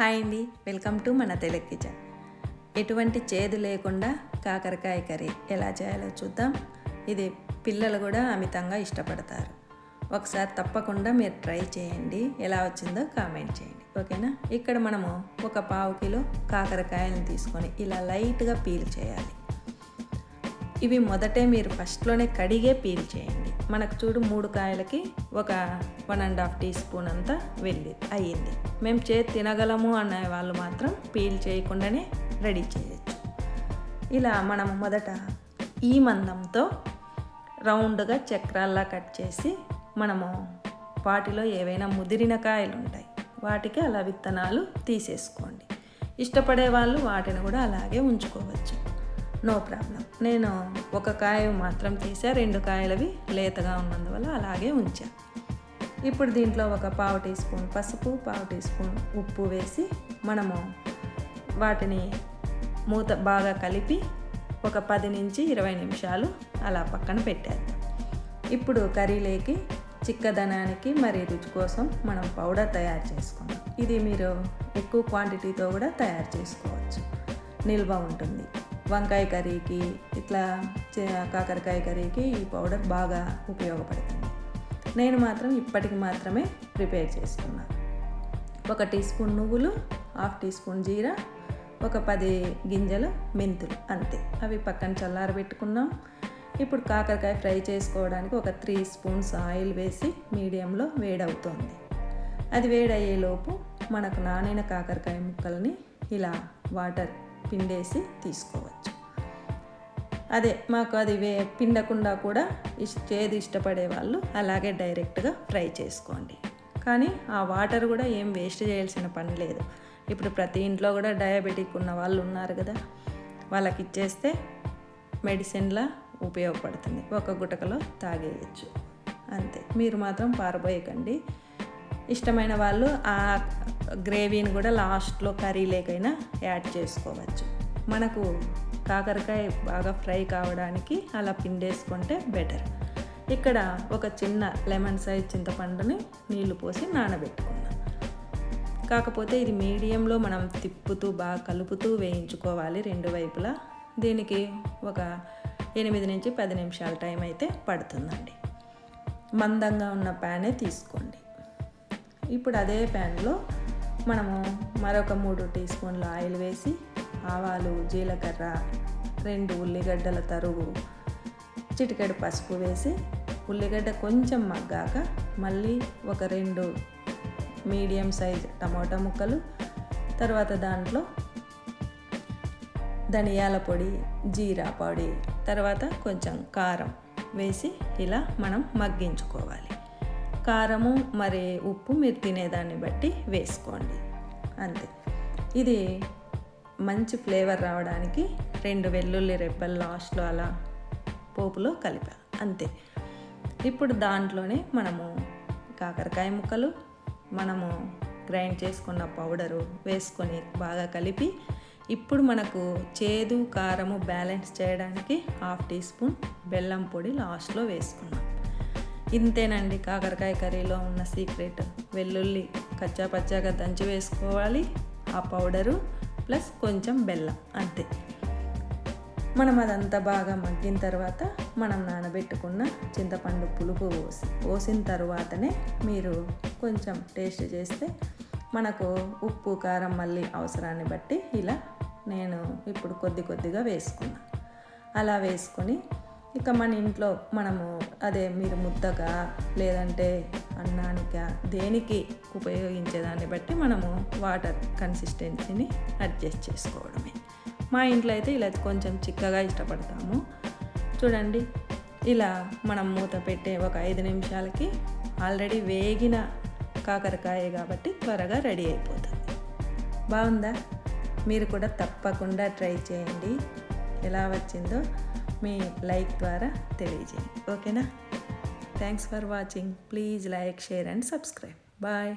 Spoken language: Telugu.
హాయ్ అండి. వెల్కమ్ టు మన తెలుగు కిచెన్. ఎటువంటి చేదు లేకుండా కాకరకాయ కర్రీ ఎలా చేయాలో చూద్దాం. ఇది పిల్లలు కూడా అమితంగా ఇష్టపడతారు. ఒకసారి తప్పకుండా మీరు ట్రై చేయండి. ఎలా వచ్చిందో కామెంట్ చేయండి. ఓకేనా? ఇక్కడ మనము ఒక పావు కిలో కాకరకాయలను తీసుకొని ఇలా లైట్గా పీల్ చేయాలి. ఇవి మొదటే మీరు ఫస్ట్లోనే కడిగే పీల్ చేయండి. మనకు చూడు మూడు కాయలకి ఒక one and half teaspoon అంతా వెళ్ళి అయ్యింది. మేము చేతి తినగలము అనే వాళ్ళు మాత్రం పీల్ చేయకుండానే రెడీ చేయొచ్చు. ఇలా మనం మొదట ఈ మందంతో రౌండ్గా చక్రాల్లా కట్ చేసి మనము వాటిలో ఏవైనా ముదిరిన కాయలు ఉంటాయి వాటికి అలా విత్తనాలు తీసేసుకోండి. ఇష్టపడే వాళ్ళు వాటిని కూడా అలాగే ఉంచుకోవచ్చు. No problem. నేను ఒక కాయ మాత్రం తీసా రెండు కాయలవి లేతగా ఉన్నందువల్ల అలాగే ఉంచా. ఇప్పుడు దీంట్లో ఒక పావు టీ స్పూన్ పసుపు పావు టీ స్పూన్ ఉప్పు వేసి మనము వాటిని మూత బాగా కలిపి ఒక పది నుంచి ఇరవై నిమిషాలు అలా పక్కన పెట్టేద్దాం. ఇప్పుడు కర్రీలోకి చిక్కదనానికి మరి రుచి కోసం మనం పౌడర్ తయారు చేసుకున్నాం ఇది మీరు ఎక్కువ క్వాంటిటీతో కూడా తయారు చేసుకోవచ్చు. నిల్వ ఉంటుంది. వంకాయ కర్రీకి ఇట్లా కాకరకాయ కర్రీకి ఈ పౌడర్ బాగా ఉపయోగపడుతుంది. నేను మాత్రం ఇప్పటికి మాత్రమే ప్రిపేర్ చేసుకున్నాను ఒక టీ స్పూన్ నువ్వులు హాఫ్ టీ స్పూన్ జీరా ఒక పది గింజలు మెంతులు అంతే. అవి పక్కన చల్లారబెట్టుకున్నాం. ఇప్పుడు కాకరకాయ ఫ్రై చేసుకోవడానికి ఒక త్రీ స్పూన్స్ ఆయిల్ వేసి మీడియంలో వేడవుతోంది. అది వేడయ్యేలోపు మనకు నానైన కాకరకాయ ముక్కల్ని ఇలా వాటర్ పిండేసి తీసుకోవచ్చు. అదే మాకు అది వే పిండకుండా కూడా ఇష్ ఇష్టపడే వాళ్ళు అలాగే డైరెక్ట్గా ఫ్రై చేసుకోండి. కానీ ఆ వాటర్ కూడా ఏం వేస్ట్ చేయాల్సిన పని లేదు. ఇప్పుడు ప్రతి ఇంట్లో కూడా డయాబెటిక్ ఉన్న వాళ్ళు ఉన్నారు కదా వాళ్ళకి ఇచ్చేస్తే మెడిసిన్లా ఉపయోగపడుతుంది. ఒక గుటకలో తాగేయచ్చు. అంతే. మీరు మాత్రం పారబోయకండి. ఇష్టమైన వాళ్ళు ఆ గ్రేవీని కూడా లాస్ట్లో కర్రీ లేకైనా యాడ్ చేసుకోవచ్చు. మనకు కాకరకాయ బాగా ఫ్రై కావడానికి అలా పిండేసుకుంటే బెటర్. ఇక్కడ ఒక చిన్న లెమన్ సైజ్ చింతపండుని నీళ్ళు పోసి నానబెట్టుకున్నాం. కాకపోతే ఇది మీడియంలో మనం తిప్పుతూ బాగా కలుపుతూ వేయించుకోవాలి రెండు వైపులా. దీనికి ఒక ఎనిమిది నుంచి పది నిమిషాల టైం అయితే పడుతుందండి. మందంగా ఉన్న ప్యానే తీసుకోండి. ఇప్పుడు అదే ప్యాన్లో మనము మరొక మూడు టీ స్పూన్ల ఆయిల్ వేసి ఆవాలు జీలకర్ర రెండు ఉల్లిగడ్డల తరుగు చిటికెడు పసుపు వేసి ఉల్లిగడ్డ కొంచెం మగ్గాక మళ్ళీ ఒక రెండు మీడియం సైజ్ టమాటా ముక్కలు తర్వాత దాంట్లో ధనియాల పొడి జీరా పొడి తర్వాత కొంచెం కారం వేసి ఇలా మనం మగ్గించుకోవాలి. కారము మరి ఉప్పు మీరు తినేదాన్ని బట్టి వేసుకోండి. అంతే. ఇది మంచి ఫ్లేవర్ రావడానికి రెండు వెల్లుల్లి రెబ్బలు లాస్ట్లో అలా పోపులో కలిపా. అంతే. ఇప్పుడు దాంట్లోనే మనము కాకరకాయ ముక్కలు మనము గ్రైండ్ చేసుకున్న పౌడరు వేసుకొని బాగా కలిపి ఇప్పుడు మనకు చేదు కారము బ్యాలెన్స్ చేయడానికి హాఫ్ టీ స్పూన్ బెల్లం పొడి లాస్ట్లో వేసుకున్నాం. ఇంతేనండి కాకరకాయ కర్రీలో ఉన్న సీక్రెట్ వెల్లుల్లి కచ్చా పచ్చాగా దంచి వేసుకోవాలి ఆ పౌడరు ప్లస్ కొంచెం బెల్లం అంతే. మనం అదంతా బాగా మగ్గిన తర్వాత మనం నానబెట్టుకున్న చింతపండు పులుపు పోసి పోసిన తర్వాతనే మీరు కొంచెం టేస్ట్ చేస్తే మనకు ఉప్పు కారం మళ్ళీ అవసరాన్ని బట్టి ఇలా నేను ఇప్పుడు కొద్ది కొద్దిగా వేసుకున్నా. అలా వేసుకొని ఇక మన ఇంట్లో మనము అదే మీరు ముద్దగా లేదంటే అన్నానిక దేనికి ఉపయోగించేదాన్ని బట్టి మనము వాటర్ కన్సిస్టెన్సీని అడ్జస్ట్ చేసుకోవడమే. మా ఇంట్లో అయితే ఇలా కొంచెం చిక్కగా ఇష్టపడతాము. చూడండి ఇలా మనం మూత పెట్టే ఒక ఐదు నిమిషాలకి ఆల్రెడీ వేగిన కాకరకాయ కాబట్టి త్వరగా రెడీ అయిపోతుంది. బాగుందా? మీరు కూడా తప్పకుండా ట్రై చేయండి. ఎలా వచ్చిందో మీ లైక్ ద్వారా తెలియజేయండి. ఓకేనా? Thanks for watching please like share and subscribe bye